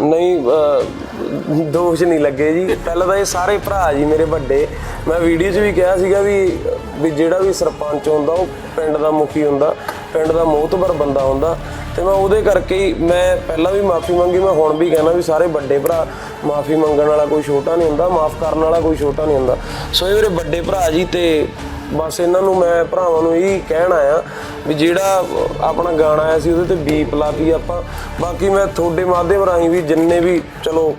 ਨਹੀਂ ਦੋਸ਼ ਨਹੀਂ ਲੱਗੇ ਜੀ। ਪਹਿਲਾਂ ਤਾਂ ਇਹ ਸਾਰੇ ਭਰਾ ਜੀ ਮੇਰੇ ਵੱਡੇ। ਮੈਂ ਵੀਡੀਓ 'ਚ ਵੀ ਕਿਹਾ ਸੀਗਾ ਵੀ ਵੀ ਜਿਹੜਾ ਵੀ ਸਰਪੰਚ ਹੁੰਦਾ, ਉਹ ਪਿੰਡ ਦਾ ਮੁਖੀ ਹੁੰਦਾ, ਪਿੰਡ ਦਾ ਮੋਹਤਬਰ ਬੰਦਾ ਹੁੰਦਾ। ਤੇ ਮੈਂ ਉਹਦੇ ਕਰਕੇ ਹੀ, ਮੈਂ ਪਹਿਲਾਂ ਵੀ ਮਾਫੀ ਮੰਗੀ, ਮੈਂ ਹੁਣ ਵੀ ਕਹਿੰਦਾ ਵੀ ਸਾਰੇ ਵੱਡੇ ਭਰਾ ਮਾਫੀ ਮੰਗਣ ਵਾਲਾ ਕੋਈ ਛੋਟਾ ਨਹੀਂ ਹੁੰਦਾ, ਮਾਫ ਕਰਨ ਵਾਲਾ ਕੋਈ ਛੋਟਾ ਨਹੀਂ ਹੁੰਦਾ। ਸੋ ਇਹ ਮੇਰੇ ਵੱਡੇ ਭਰਾ ਜੀ ਤੇ ਬਸ ਇਹਨਾਂ ਨੂੰ ਮੈਂ ਭਰਾਵਾਂ ਨੂੰ ਇਹੀ ਕਹਿਣ ਆਇਆ ਵੀ ਜਿਹੜਾ ਆਪਣਾ ਗਾਣਾ ਆਇਆ ਸੀ ਉਹਦੇ ਤੇ ਬੀਪ ਲਾਤੀ ਆਪਾਂ। ਬਾਕੀ ਮੈਂ ਤੁਹਾਡੇ ਮਾਧਿਅਮ ਰਾਹੀਂ ਵੀ ਜਿੰਨੇ ਵੀ, ਚਲੋ,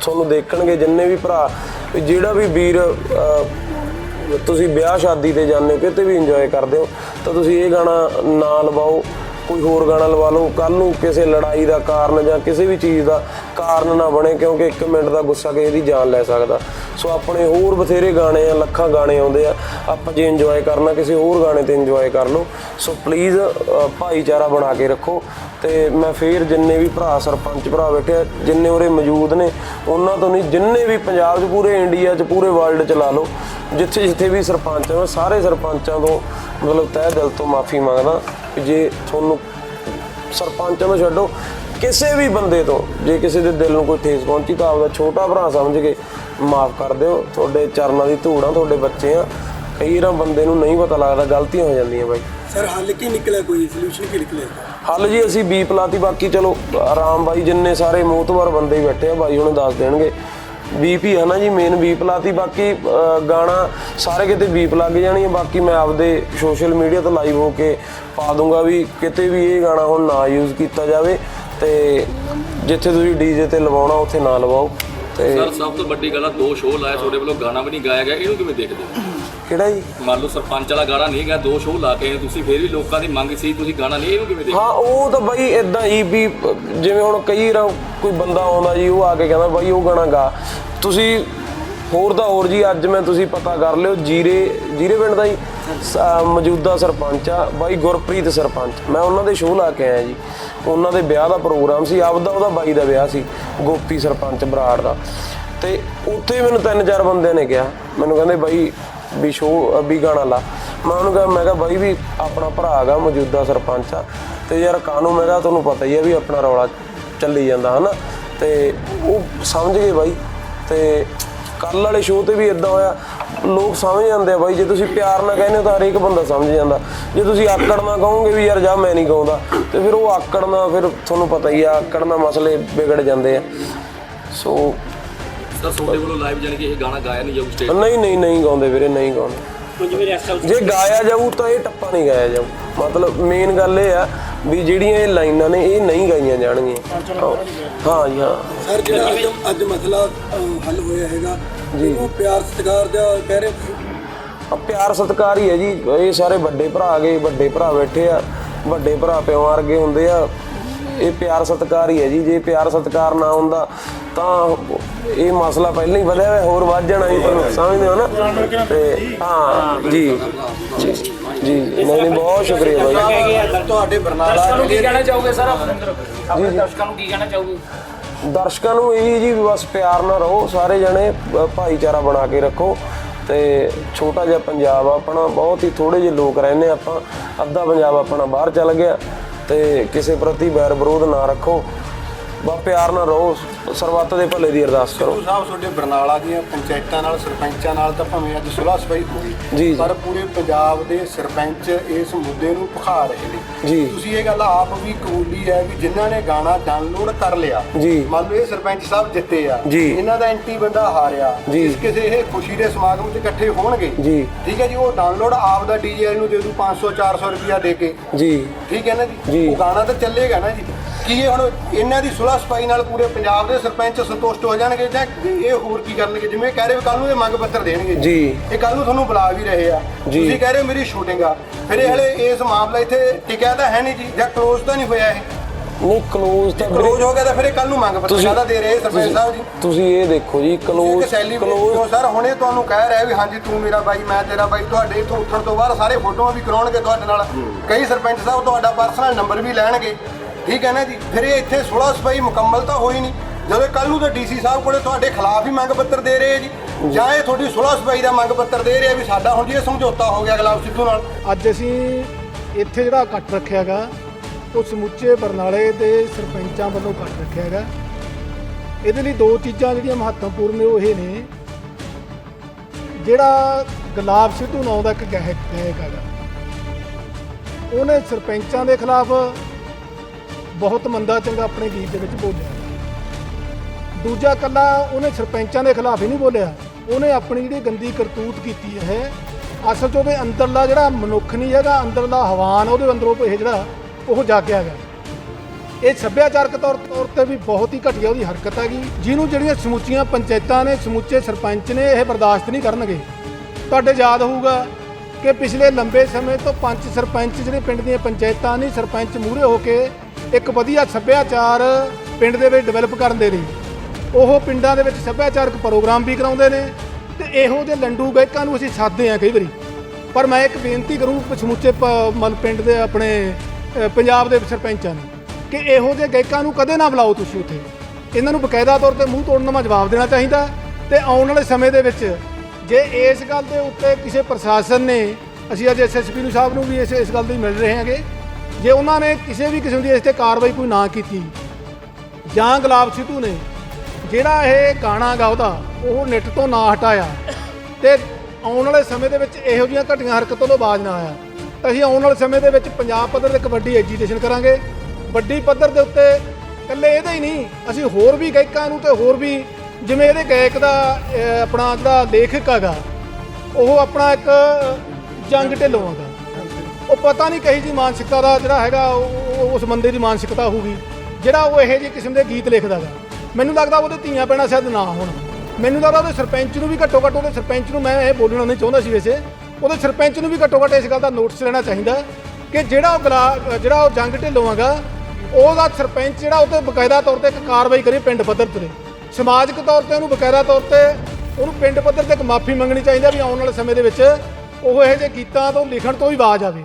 ਤੁਹਾਨੂੰ ਦੇਖਣਗੇ ਜਿੰਨੇ ਵੀ ਭਰਾ, ਵੀ ਜਿਹੜਾ ਵੀ ਵੀਰ ਤੁਸੀਂ ਵਿਆਹ ਸ਼ਾਦੀ ਤੇ ਜਾਂਦੇ ਹੋ, ਕਿਤੇ ਵੀ ਇੰਜੋਏ ਕਰਦੇ ਹੋ, ਤਾਂ ਤੁਸੀਂ ਇਹ ਗਾਣਾ ਨਾ ਲਵਾਓ ਕੋਈ ਹੋਰ ਗਾਣਾ ਲਵਾ ਲਓ ਕੱਲ ਨੂੰ ਕਿਸੇ ਲੜਾਈ ਦਾ ਕਾਰਨ ਜਾਂ ਕਿਸੇ ਵੀ ਚੀਜ਼ ਦਾ ਕਾਰਨ ਨਾ ਬਣੇ, ਕਿਉਂਕਿ 1 ਮਿੰਟ ਦਾ ਗੁੱਸਾ ਕਿਸੇ ਦੀ ਜਾਨ ਲੈ ਸਕਦਾ। ਸੋ ਆਪਣੇ ਹੋਰ ਬਥੇਰੇ ਗਾਣੇ ਆ, ਲੱਖਾਂ ਗਾਣੇ ਆਉਂਦੇ ਆ, ਆਪਾਂ ਜੇ ਇੰਜੋਏ ਕਰਨਾ, ਕਿਸੇ ਹੋਰ ਗਾਣੇ ਤੇ ਇੰਜੋਏ ਕਰ ਲਓ। ਸੋ ਪਲੀਜ਼ ਭਾਈਚਾਰਾ ਬਣਾ ਕੇ ਰੱਖੋ ਤੇ ਮੈਂ ਫੇਰ ਜਿੰਨੇ ਵੀ ਭਰਾ ਸਰਪੰਚ ਭਰਾ ਬੈਠੇ ਆ, ਜਿੰਨੇ ਉਰੇ ਮੌਜੂਦ ਨੇ, ਉਹਨਾਂ ਤੋਂ ਨਹੀਂ, ਜਿੰਨੇ ਵੀ ਪੰਜਾਬ 'ਚ ਪੂਰੇ ਇੰਡੀਆ 'ਚ, ਪੂਰੇ ਵਰਲਡ 'ਚ ਲਾ ਲਓ। ਜਿੱਥੇ ਜਿੱਥੇ ਵੀ ਸਰਪੰਚ ਆ, ਮੈਂ ਸਾਰੇ ਸਰਪੰਚਾਂ ਤੋਂ ਮਤਲਬ ਤਹਿ ਦਿਲ ਤੋਂ ਮਾਫੀ ਮੰਗਦਾ। ਜੇ ਤੁਹਾਨੂੰ ਸਰਪੰਚਾਂ ਨੂੰ ਛੱਡੋ ਕਿਸੇ ਵੀ ਬੰਦੇ ਤੋਂ ਜੇ ਕਿਸੇ ਦੇ ਦਿਲ ਨੂੰ ਕੋਈ ਠੇਸ ਪਹੁੰਚੀ ਤਾਂ ਆਪਦਾ ਛੋਟਾ ਭਰਾ ਸਮਝ ਕੇ ਮਾਫ ਕਰ ਦਿਓ। ਤੁਹਾਡੇ ਚਰਨਾਂ ਦੀ ਧੂੜਾਂ ਤੁਹਾਡੇ ਬੱਚੇ ਆ। ਕਈ ਵਾਰ ਬੰਦੇ ਨੂੰ ਨਹੀਂ ਪਤਾ ਲੱਗਦਾ ਗਲਤੀਆਂ ਹੋ ਜਾਂਦੀਆਂ ਬਾਈ। ਸਰ ਹੱਲ ਕੀ ਨਿਕਲਿਆ ਕੋਈ? ਸੋਲੂਸ਼ਨ ਕੀ ਨਿਕਲਿਆ? ਹੱਲ ਜੀ ਅਸੀਂ ਬੀਪ ਲਾਤੀ ਬਾਕੀ ਚਲੋ ਆਰਾਮ ਬਾਈ ਜਿੰਨੇ ਸਾਰੇ ਮੋਤਬਰ ਬੰਦੇ ਬੈਠੇ ਆ ਬਾਈ ਹੁਣ ਦੱਸ ਦੇਣਗੇ। ਬੀਪ ਹੀ ਹੈ ਨਾ ਜੀ ਮੇਨ ਬੀਪ ਲਾਤੀ। ਬਾਕੀ ਗਾਣਾ ਸਾਰੇ ਕਿਤੇ ਬੀਪ ਲੱਗ ਜਾਣੀ ਹੈ ਬਾਕੀ ਮੈਂ ਆਪਦੇ ਸੋਸ਼ਲ ਮੀਡੀਆ ਤੋਂ ਲਾਈਵ ਹੋ ਕੇ ਪਾ ਦੂੰਗਾ ਵੀ ਕਿਤੇ ਵੀ ਇਹ ਗਾਣਾ ਹੁਣ ਨਾ ਯੂਜ਼ ਕੀਤਾ ਜਾਵੇ ਤੇ ਜਿੱਥੇ ਤੁਸੀਂ ਡੀਜੇ ਤੇ ਲਵਾਉਣਾ ਉੱਥੇ ਨਾ ਲਵਾਓ। ਤੇ ਸਰ ਸਭ ਤੋਂ ਵੱਡੀ ਗੱਲ ਆ ਦੋ ਸ਼ੋਅ ਲਾਏ ਤੁਹਾਡੇ ਵੱਲੋਂ ਗਾਣਾ ਵੀ ਨਹੀਂ ਗਾਇਆ ਗਿਆ। ਇਹਨੂੰ ਕਿਵੇਂ ਦੇਖਦੇ ਹੋ? ਕਿਹੜਾ ਜੀ? ਮੰਨ ਲਓ ਸਰਪੰਚ ਵਾਲਾ ਗਾਣਾ ਨਹੀਂ ਗਿਆ ਦੋ ਸ਼ੋਅ ਲਾ ਕੇ ਤੁਸੀਂ ਫੇਰ ਵੀ ਲੋਕਾਂ ਦੀ ਮੰਗ ਸੀ ਤੁਸੀਂ ਗਾਣਾ ਨਹੀਂ ਇਹਨੂੰ ਕਿਵੇਂ ਦੇਖਦੇ ਹਾਂ? ਉਹ ਤਾਂ ਬਾਈ ਇਦਾਂ ਹੀ ਵੀ ਜਿਵੇਂ ਹੁਣ ਕਈ ਕੋਈ ਬੰਦਾ ਆਉਂਦਾ ਜੀ ਉਹ ਆ ਕੇ ਕਹਿੰਦਾ ਬਾਈ ਉਹ ਗਾਣਾ ਗਾ। ਤੁਸੀਂ ਹੋਰ ਤਾਂ ਹੋਰ ਜੀ, ਅੱਜ ਮੈਂ ਤੁਸੀਂ ਪਤਾ ਕਰ ਲਿਓ, ਜੀਰੇ ਜੀਰੇ ਪਿੰਡ ਦਾ ਜੀ ਸ- ਮੌਜੂਦਾ ਸਰਪੰਚ ਆ, ਬਾਈ ਗੁਰਪ੍ਰੀਤ ਸਰਪੰਚ। ਮੈਂ ਉਹਨਾਂ ਦੇ ਸ਼ੋਅ ਲਾ ਕੇ ਆਇਆ ਜੀ। ਉਹਨਾਂ ਦੇ ਵਿਆਹ ਦਾ ਪ੍ਰੋਗਰਾਮ ਸੀ, ਆਪਦਾ ਉਹਦਾ ਬਾਈ ਦਾ ਵਿਆਹ ਸੀ, ਗੋਪੀ ਸਰਪੰਚ ਬਰਾੜ ਦਾ। ਤੇ ਉੱਥੇ ਮੈਨੂੰ ਤਿੰਨ ਚਾਰ ਬੰਦਿਆਂ ਨੇ ਕਿਹਾ, ਮੈਨੂੰ ਕਹਿੰਦੇ ਬਾਈ ਵੀ ਸ਼ੋਅ ਵੀ ਗਾਣਾ ਲਾ। ਮੈਂ ਉਹਨੂੰ ਕਿਹਾ, ਮੈਂ ਕਿਹਾ ਬਾਈ ਵੀ ਆਪਣਾ ਭਰਾ ਹੈਗਾ, ਮੌਜੂਦਾ ਸਰਪੰਚ ਆ। ਤੇ ਯਾਰ ਕਾਨੂੰ, ਮੈਂ ਕਿਹਾ, ਤੁਹਾਨੂੰ ਪਤਾ ਹੀ ਆ ਵੀ ਆਪਣਾ ਰੌਲਾ ਚੱਲੀ ਜਾਂਦਾ, ਹਨਾ? ਤੇ ਉਹ ਸਮਝ ਗਏ ਬਾਈ। ਤੇ ਕੱਲ ਵਾਲੇ ਸ਼ੋਅ ਤੇ ਵੀ ਇਦਾਂ ਹੋਇਆ। ਲੋਕ ਸਮਝ ਜਾਂਦੇ ਆ ਬਾਈ ਜੇ ਤੁਸੀਂ ਪਿਆਰ ਨਾਲ ਕਹਿੰਦੇ ਹੋ ਤਾਂ ਹਰੇਕ ਬੰਦਾ ਸਮਝ ਜਾਂਦਾ। ਜੇ ਤੁਸੀਂ ਆਕੜ ਨਾਲ ਕਹੋਗੇ ਵੀ ਯਾਰ ਜਾ ਮੈਂ ਨਹੀਂ ਗਾਉਂਦਾ ਤੇ ਫਿਰ ਉਹ ਆਕੜ ਨਾਲ ਫਿਰ ਤੁਹਾਨੂੰ ਪਤਾ ਹੀ ਆ ਆਕੜ ਨਾਲ ਮਸਲੇ ਵਿਗੜ ਜਾਂਦੇ ਆ। ਸੋ ਸਰ ਤੁਹਾਡੇ ਵੱਲੋਂ ਲਾਈਵ ਜਾਣੀ ਕਿ ਇਹ ਗਾਣਾ ਗਾਇਆ ਨਹੀਂ ਜਾਊ ਸਟੇਜ ਨਹੀਂ ਨਹੀਂ ਨਹੀਂ ਗਾਉਂਦੇ ਵੀਰੇ ਨਹੀਂ ਗਾਉਂਦੇ। ਜੇ ਗਾਇਆ ਜਾਊ ਤਾਂ ਇਹ ਟੱਪਾ ਨਹੀਂ ਗਾਇਆ ਜਾਊ। ਮਤਲਬ ਮੇਨ ਗੱਲ ਇਹ ਆ ਵੀ ਜਿਹੜੀਆਂ ਇਹ ਲਾਈਨਾਂ ਨੇ ਇਹ ਨਹੀਂ ਗਾਈਆਂ ਜਾਣਗੀਆਂ। ਹਾਂ ਜੀ ਹਾਂ। ਸਰ ਜਿਹੜਾ ਅੱਜ ਅੱਜ ਮਸਲਾ ਹੱਲ ਹੋਇਆ ਹੈਗਾ ਜੀ। ਉਹ ਪਿਆਰ ਸਤਿਕਾਰ ਦਾ ਕਹਿ ਰਹੇ। ਆ ਪਿਆਰ ਸਤਿਕਾਰ ਹੀ ਹੈ ਜੀ। ਇਹ ਸਾਰੇ ਵੱਡੇ ਭਰਾ ਗਏ ਵੱਡੇ ਭਰਾ ਬੈਠੇ ਆ। ਵੱਡੇ ਭਰਾ ਪਿਓ ਵਰਗੇ ਹੁੰਦੇ ਆ। ਇਹ ਪਿਆਰ ਸਤਿਕਾਰ ਹੀ ਹੈ ਜੀ। ਜੇ ਪਿਆਰ ਸਤਿਕਾਰ ਨਾ ਹੁੰਦਾ ਤਾਂ ਇਹ ਮਸਲਾ ਪਹਿਲਾਂ ਹੀ ਵਧਿਆ ਹੋਇਆ ਹੋਰ ਵੱਧ ਜਾਣਾ ਜੀ ਤੁਹਾਨੂੰ ਸਮਝਦੇ ਹੋ ਨਾ? ਤੇ ਹਾਂ ਜੀ। ਜੀ ਜੀ ਨਹੀਂ ਨਹੀਂ ਬਹੁਤ ਸ਼ੁਕਰੀਆ ਬਾਈ। ਤੁਹਾਡੇ ਬਰਨਾਲਾ ਦਰਸ਼ਕਾਂ ਨੂੰ ਕੀ ਕਹਿਣਾ ਚਾਹੋਗੇ ਸਰ? ਆਪਣੇ ਦਰਸ਼ਕਾਂ ਨੂੰ ਕੀ ਕਹਿਣਾ ਚਾਹੋਗੇ? ਦਰਸ਼ਕਾਂ ਨੂੰ ਇਹੀ ਜੀ ਵੀ ਬਸ ਪਿਆਰ ਨਾਲ ਰਹੋ ਸਾਰੇ ਜਣੇ ਭਾਈਚਾਰਾ ਬਣਾ ਕੇ ਰੱਖੋ। ਤੇ ਛੋਟਾ ਜਿਹਾ ਪੰਜਾਬ ਆ ਆਪਣਾ ਬਹੁਤ ਹੀ ਥੋੜੇ ਜਿਹੇ ਲੋਕ ਰਹਿੰਦੇ ਆਪਾਂ ਅੱਧਾ ਪੰਜਾਬ ਆਪਣਾ ਬਾਹਰ ਚੱਲ ਗਿਆ। ਤੇ ਕਿਸੇ ਪ੍ਰਤੀ ਬੈਰ ਵਿਰੋਧ ਨਾ ਰੱਖੋ। ਬਸ ਪਿਆਰ ਨਾਲ ਰਹੋ ਸਰਬੱਤ ਦੇ ਭਲੇ ਦੀ ਅਰਦਾਸ ਕਰੋ ਸਾਹਿਬ ਤੁਹਾਡੇ ਬਰਨਾਲਾ ਦੀਆਂ ਪੰਚਾਇਤਾਂ ਨਾਲ ਸਰਪੰਚਾਂ ਨਾਲ ਤਾਂ ਭਾਵੇਂ ਅੱਜ ਸੁਲ੍ਹਾ ਸਫ਼ਾਈ ਹੋਈ। ਪਰ ਪੂਰੇ ਪੰਜਾਬ ਦੇ ਸਰਪੰਚ ਇਸ ਮੁੱਦੇ ਨੂੰ ਭਖਾ ਰਹੇ ਨੇ ਜੀ। ਤੁਸੀਂ ਇਹ ਗੱਲ ਆਪ ਵੀ ਕਬੂਲੀ ਹੈ ਵੀ ਜਿਨ੍ਹਾਂ ਨੇ ਗਾਣਾ ਡਾਊਨਲੋਡ ਕਰ ਲਿਆ। ਮੰਨ ਲਓ ਇਹ ਸਰਪੰਚ ਸਾਹਿਬ ਜਿੱਤੇ ਆ। ਇਹਨਾਂ ਦਾ ਐਂਟੀ ਬੰਦਾ ਹਾਰਿਆ। ਜਿਸ ਕਿਸੇ ਇਹ ਖੁਸ਼ੀ ਦੇ ਸਮਾਗਮ 'ਚ ਇਕੱਠੇ ਹੋਣਗੇ ਜੀ। ਠੀਕ ਹੈ ਜੀ ਉਹ ਡਾਊਨਲੋਡ ਆਪ ਦਾ ਡੀਜੇ ਨੂੰ ਦੇ ਦੂ 500 400 ਰੁਪਿਆ ਦੇ ਕੇ ਜੀ ਠੀਕ ਹੈ ਨਾ। ਜੀ ਉਹ ਗਾਣਾ ਤਾਂ ਚੱਲੇਗਾ ਨਾ ਜੀ ਕੀ ਇਹ ਹੁਣ ਇਹਨਾਂ ਦੀ ਸੁਲ੍ਹਾ ਸਫ਼ਾਈ ਨਾਲ ਪੂਰੇ ਪੰਜਾਬ ਦੇ ਸਰਪੰਚ ਸੰਤੁਸ਼ਟ ਹੋ ਜਾਣਗੇ ਜਾਂ ਇਹ ਹੋਰ ਕੀ ਕਰਨਗੇ? ਜਿਵੇਂ ਕਹਿ ਰਹੇ ਕੱਲ ਨੂੰ ਇਹ ਮੰਗ ਪੱਤਰ ਦੇਣਗੇ। ਜੀ। ਇਹ ਕੱਲ ਨੂੰ ਤੁਹਾਨੂੰ ਬੁਲਾ ਵੀ ਰਹੇ ਆ। ਤੁਸੀਂ ਕਹਿ ਰਹੇ ਮੇਰੀ ਸ਼ੂਟਿੰਗ ਆ। ਫਿਰ ਇਹ ਹਲੇ ਇਸ ਮਾਮਲਾ ਇੱਥੇ ਟਿਕਿਆ ਤਾਂ ਹੈ ਨਹੀਂ ਜੀ ਜਾਂ ਕਲੋਜ਼ ਤਾਂ ਨਹੀਂ ਹੋਇਆ ਇਹ? ਨਹੀਂ ਕਲੋਜ਼ ਤਾਂ ਕਲੋਜ਼ ਹੋ ਗਿਆ ਤਾਂ ਫਿਰ ਇਹ ਕੱਲ ਨੂੰ ਮੰਗ ਪੱਤਰ ਜ਼ਿਆਦਾ ਦੇ ਰਹੇ ਸਰਪੰਚ ਸਾਹਿਬ ਜੀ। ਤੁਸੀਂ ਇਹ ਦੇਖੋ ਜੀ ਕਲੋਜ਼ ਕਲੋਜ਼ ਹੋ ਸਰ ਹੁਣੇ ਤੁਹਾਨੂੰ ਕਹਿ ਰਿਹਾ ਵੀ ਹਾਂਜੀ ਤੂੰ ਮੇਰਾ ਬਾਈ ਮੈਂ ਤੇਰਾ ਬਾਈ ਤੁਹਾਡੇ ਇੱਥੋਂ ਉੱਠਣ ਤੋਂ ਬਾਅਦ ਸਾਰੇ ਫੋਟੋਆਂ ਵੀ ਕਰਾਉਣਗੇ ਤੁਹਾਡੇ ਨਾਲ। ਕਈ ਸਰਪੰਚ ਸਾਹਿਬ ਤੁਹਾਡਾ ਪਰਸਨਲ ਨੰਬਰ ਵੀ ਲੈਣਗੇ। ਠੀਕ ਹੈ ਨਾ ਜੀ? ਫਿਰ ਇਹ ਇੱਥੇ 16 ਸਫ਼ਾਈ ਮੁਕੰਮਲ ਤਾਂ ਹੋਈ ਨਹੀਂ। ਜਦੋਂ ਕੱਲ ਨੂੰ ਤਾਂ ਡੀਸੀ ਸਾਹਿਬ ਕੋਲੇ ਤੁਹਾਡੇ ਖਿਲਾਫ ਹੀ ਮੰਗ ਪੱਤਰ ਦੇ ਰਹੇ ਜੀ। ਜਾਂ ਇਹ ਤੁਹਾਡੀ 16 ਸਫ਼ਾਈ ਦਾ ਮੰਗ ਪੱਤਰ ਦੇ ਰਹੇ ਵੀ ਸਾਡਾ ਹੁਣ ਜੀ ਇਹ ਸਮਝੌਤਾ ਹੋ ਗਿਆ ਗੁਲਾਬ ਸਿੱਧੂ ਨਾਲ। ਅੱਜ ਅਸੀਂ ਇੱਥੇ ਜਿਹੜਾ ਇਕੱਠ ਰੱਖਿਆ ਹੈਗਾ, ਉਹ ਸਮੁੱਚੇ ਬਰਨਾਲੇ ਦੇ ਸਰਪੰਚਾਂ ਵੱਲੋਂ ਇਕੱਠ ਰੱਖਿਆ ਹੈਗਾ। ਇਹਦੇ ਲਈ ਦੋ ਚੀਜ਼ਾਂ ਜਿਹੜੀਆਂ ਮਹੱਤਵਪੂਰਨ ਨੇ, ਉਹ ਇਹ ਨੇ। ਜਿਹੜਾ ਗੁਲਾਬ ਸਿੱਧੂ ਨਾਂ ਦਾ ਇੱਕ ਗਾਇਕ ਹੈਗਾ, ਉਹਨੇ ਸਰਪੰਚਾਂ ਦੇ ਖਿਲਾਫ ਬਹੁਤ ਮੰਦਾ ਚੰਗਾ ਆਪਣੇ ਗੀਤ ਦੇ ਵਿੱਚ ਬੋਲਿਆ। ਦੂਜਾ ਕੱਲਾ ਉਹਨੇ ਸਰਪੰਚਾਂ ਦੇ ਖਿਲਾਫ ਹੀ ਨਹੀਂ ਬੋਲਿਆ। ਉਹਨੇ ਆਪਣੀ ਜਿਹੜੀ ਗੰਦੀ ਕਰਤੂਤ ਕੀਤੀ ਹੈ, ਅਸਲ 'ਚ ਉਹਦੇ ਅੰਦਰਲਾ ਜਿਹੜਾ ਮਨੁੱਖ ਨਹੀਂ ਹੈਗਾ, ਅੰਦਰਲਾ ਹਵਾਨ ਉਹਦੇ ਅੰਦਰੋਂ ਇਹ ਜਿਹੜਾ ਉਹ ਜਾਗਿਆ ਗਿਆ। ਇਹ ਸੱਭਿਆਚਾਰਕ ਤੌਰ ਤੌਰ ਤੇ ਵੀ ਬਹੁਤ ਹੀ ਘਟੀਆ ਉਹਦੀ ਹਰਕਤ ਹੈਗੀ। ਜਿਹਨੂੰ ਜਿਹੜੀਆਂ ਸਮੁੱਚੀਆਂ ਪੰਚਾਇਤਾਂ ਨੇ, ਸਮੁੱਚੇ ਸਰਪੰਚ ਨੇ, ਇਹ ਬਰਦਾਸ਼ਤ ਨਹੀਂ ਕਰਨਗੇ। ਤੁਹਾਡੇ ਯਾਦ ਹੋਊਗਾ ਕਿ ਪਿਛਲੇ ਲੰਬੇ ਸਮੇਂ ਤੋਂ ਪੰਚ ਸਰਪੰਚ ਜਿਹੜੇ ਪਿੰਡ ਦੀਆਂ ਪੰਚਾਇਤਾਂ ਨਹੀਂ ਸਰਪੰਚ ਮੂਹਰੇ ਹੋ ਕੇ ਇੱਕ ਵਧੀਆ ਸੱਭਿਆਚਾਰ ਪਿੰਡ ਦੇ ਵਿੱਚ ਡਿਵੈਲਪ ਕਰਨ ਦੇ ਲਈ। ਉਹ ਪਿੰਡਾਂ ਦੇ ਵਿੱਚ ਸੱਭਿਆਚਾਰਕ ਪ੍ਰੋਗਰਾਮ ਵੀ ਕਰਾਉਂਦੇ ਨੇ ਤੇ ਇਹੋ ਜਿਹੇ ਲੰਡੂ ਗਾਇਕਾਂ ਨੂੰ ਅਸੀਂ ਸਾਧਦੇ ਹਾਂ ਕਈ ਵਾਰੀ। ਪਰ ਮੈਂ ਇੱਕ ਬੇਨਤੀ ਕਰੂੰ ਸਮੁੱਚੇ ਪ- ਮਤਲਬ ਪਿੰਡ ਦੇ ਆਪਣੇ ਪੰਜਾਬ ਦੇ ਸਰਪੰਚਾਂ ਨੂੰ ਕਿ ਇਹੋ ਜਿਹੇ ਗਾਇਕਾਂ ਨੂੰ ਕਦੇ ਨਾ ਬੁਲਾਓ ਤੁਸੀਂ ਉੱਥੇ। ਇਹਨਾਂ ਨੂੰ ਬਕਾਇਦਾ ਤੌਰ ਤੇ ਮੂੰਹ ਤੋੜਨ ਦਾ ਜਵਾਬ ਦੇਣਾ ਚਾਹੀਦਾ ਤੇ ਆਉਣ ਵਾਲੇ ਸਮੇਂ ਦੇ ਵਿੱਚ ਜੇ ਇਸ ਗੱਲ ਦੇ ਉੱਤੇ ਕਿਸੇ ਪ੍ਰਸ਼ਾਸਨ ਨੇ, ਅਸੀਂ ਅੱਜ ਐਸਐਸਪੀ ਨੂੰ ਸਾਹਿਬ ਨੂੰ ਵੀ ਇਸ ਇਸ ਗੱਲ ਦੀ ਮਿਲ ਰਹੇ ਹਾਂਗੇ। ਜੇ ਉਹਨਾਂ ਨੇ ਕਿਸੇ ਵੀ ਕਿਸਮ ਦੀ ਇਸ ਤੇ ਕਾਰਵਾਈ ਕੋਈ ਨਾ ਕੀਤੀ, ਜਾਂ ਗੁਲਾਬ ਸਿੱਧੂ ਨੇ ਜਿਹੜਾ ਇਹ ਗਾਣਾ ਗਾ ਉਹਦਾ ਉਹ ਨਿੱਟ ਤੋਂ ਨਾ ਹਟਾਇਆ ਤੇ ਆਉਣ ਵਾਲੇ ਸਮੇਂ ਦੇ ਵਿੱਚ ਇਹੋ ਜਿਹੀਆਂ ਘਟੀਆਂ ਹਰਕਤਾਂ ਤੋਂ ਬਾਜ਼ ਨਾ ਆਇਆ, ਤਾਂ ਅਸੀਂ ਆਉਣ ਵਾਲੇ ਸਮੇਂ ਦੇ ਵਿੱਚ ਪੰਜਾਬ ਪੱਧਰ ਤੇ ਕਬੱਡੀ ਵੱਡੀ ਐਜੀਟੇਸ਼ਨ ਕਰਾਂਗੇ। ਵੱਡੀ ਪੱਧਰ ਦੇ ਉੱਤੇ ਇਕੱਲੇ ਇਹਦਾ ਹੀ ਨਹੀਂ, ਅਸੀਂ ਹੋਰ ਵੀ ਗਾਇਕਾਂ ਨੂੰ ਤੇ ਹੋਰ ਵੀ ਜਿਵੇਂ ਇਹਦੇ ਗਾਇਕ ਦਾ ਆਪਣਾ ਜਿਹੜਾ ਲੇਖਕ ਹੈਗਾ, ਉਹ ਆਪਣਾ ਇੱਕ ਜੰਗ ਢਿੱਲੋਂ ਹੈਗਾ। ਉਹ ਪਤਾ ਨਹੀਂ ਕਹੀ ਜੀ ਮਾਨਸਿਕਤਾ ਦਾ ਜਿਹੜਾ ਹੈਗਾ, ਉਹ- ਉਸ ਬੰਦੇ ਦੀ ਮਾਨਸਿਕਤਾ ਹੋਊਗੀ। ਜਿਹੜਾ ਉਹ ਇਹੋ ਜਿਹੇ ਕਿਸਮ ਦੇ ਗੀਤ ਲਿਖਦਾ ਗਾ ਮੈਨੂੰ ਲੱਗਦਾ ਉਹਦੇ ਧੀਆਂ ਪੈਣਾ ਸ਼ਾਇਦ ਨਾ ਹੋਣ। ਮੈਨੂੰ ਲੱਗਦਾ ਉਹਦੇ ਸਰਪੰਚ ਨੂੰ ਵੀ ਘੱਟੋ ਘੱਟ ਉਹਦੇ ਸਰਪੰਚ ਨੂੰ ਮੈਂ ਇਹ ਬੋਲਣਾ ਨਹੀਂ ਚਾਹੁੰਦਾ ਸੀ ਵੈਸੇ। ਉਹਦੇ ਸਰਪੰਚ ਨੂੰ ਵੀ ਘੱਟੋ ਘੱਟ ਇਸ ਗੱਲ ਦਾ ਨੋਟਿਸ ਲੈਣਾ ਚਾਹੀਦਾ ਕਿ ਜਿਹੜਾ ਉਹ ਗੁਲਾ- ਜਿਹੜਾ ਉਹ ਜੰਗ ਢਿੱਲੋਂ ਉਹਦਾ ਸਰਪੰਚ ਜਿਹੜਾ ਉਹ ਤੇ ਬਕਾਇਦਾ ਤੌਰ ਤੇ ਇੱਕ ਕਾਰਵਾਈ ਕਰੇ ਪਿੰਡ ਪੱਧਰ ਤੇ। ਸਮਾਜਿਕ ਤੌਰ ਤੇ ਉਹਨੂੰ ਬਕਾਇਦਾ ਤੌਰ ਤੇ ਉਹਨੂੰ ਪਿੰਡ ਪੱਧਰ ਤੇ ਇੱਕ ਮਾਫੀ ਮੰਗਣੀ ਚਾਹੀਦੀ ਵੀ ਆਉਣ ਵਾਲੇ ਸਮੇਂ ਦੇ ਵਿੱਚ ਉਹ ਇਹੋ ਜਿਹੇ ਗੀਤਾਂ ਤੋਂ ਲਿਖਣ ਤੋਂ ਹੀ ਬਾਜ਼ ਆਵੇ।